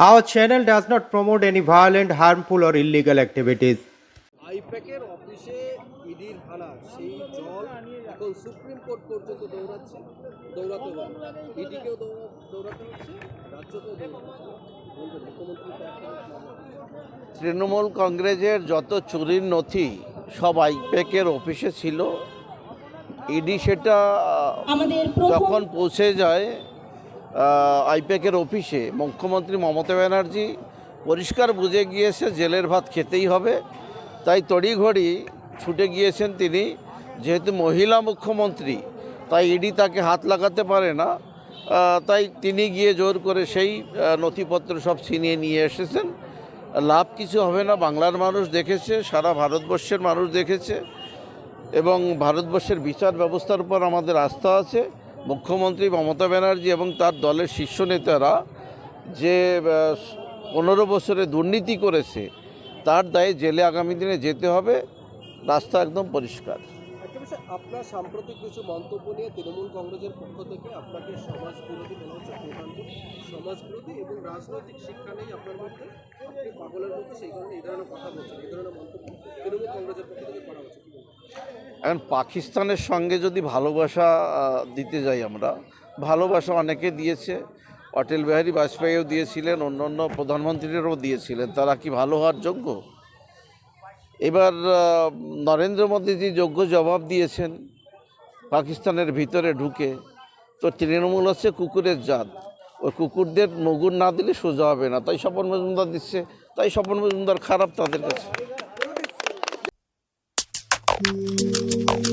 Our channel does not promote any violent, harmful, or illegal activities. আইপ্যাকের অফিসে ইডির হানা সেই জল এখন সুপ্রিম কোর্ট পর্যন্ত দৌড়াচ্ছে দৌড়াতে হবে ইডিকেও দৌড়াতে হচ্ছে রাজ্যকেও। তৃণমূল কংগ্রেসের যত চুরির নথি সব আইপ্যাকের অফিসে ছিল ইডি সেটা যখন পৌঁছে যায় আইপ্যাকের অফিসে মুখ্যমন্ত্রী মমতা ব্যানার্জি পরিষ্কার বুঝে গিয়েছে জেলের ভাত খেতেই হবে। তাই তড়িঘড়ি ছুটে গিয়েছেন তিনি। যেহেতু মহিলা মুখ্যমন্ত্রী, তাই ইডি তাকে হাত লাগাতে পারে না। তাই তিনি গিয়ে জোর করে সেই নথিপত্র সব ছিনিয়ে নিয়ে এসেছেন। লাভ কিছু হবে না। বাংলার মানুষ দেখেছে, সারা ভারতবর্ষের মানুষ দেখেছে এবং ভারতবর্ষের বিচার ব্যবস্থার উপর আমাদের আস্থা আছে। মুখ্যমন্ত্রী মমতা ব্যানার্জি এবং তার দলের শীর্ষ নেতারা যে পনেরো বছরে দুর্নীতি করেছে, তার দায়ে জেলে আগামী দিনে যেতে হবে, রাস্তা একদম পরিষ্কার। আপনার সাম্প্রতিক কিছু মন্তব্য নিয়ে তৃণমূল কংগ্রেসের পক্ষ থেকে আপনাকে সমাজ বিরোধী বলা হচ্ছে সমাজ বিরোধী এবং রাজনৈতিক শিক্ষা নেই আপনার মধ্যে পাগলের মধ্যে সেই কারণে এই ধরনের কথা বলছেন, এই ধরনের মন্তব্য তৃণমূল কংগ্রেসের পক্ষ থেকে করা হচ্ছে কি বলবেন? এখন পাকিস্তানের সঙ্গে যদি ভালোবাসা দিতে যাই আমরা, ভালোবাসা অনেকে দিয়েছে। অটল বিহারী বাজপেয়ীও দিয়েছিলেন, অন্য অন্য প্রধানমন্ত্রীরাও দিয়েছিলেন। তারা কি ভালো হওয়ার যোগ্য? এবার নরেন্দ্র মোদীজি যোগ্য জবাব দিয়েছেন, পাকিস্তানের ভিতরে ঢুকে। তো তৃণমূল হচ্ছে কুকুরের জাত। ওই কুকুরদের নগুর না দিলে সোজা হবে না। তাই স্বপন মজুমদার দিচ্ছে, তাই স্বপন মজুমদার খারাপ তাদের কাছে। Música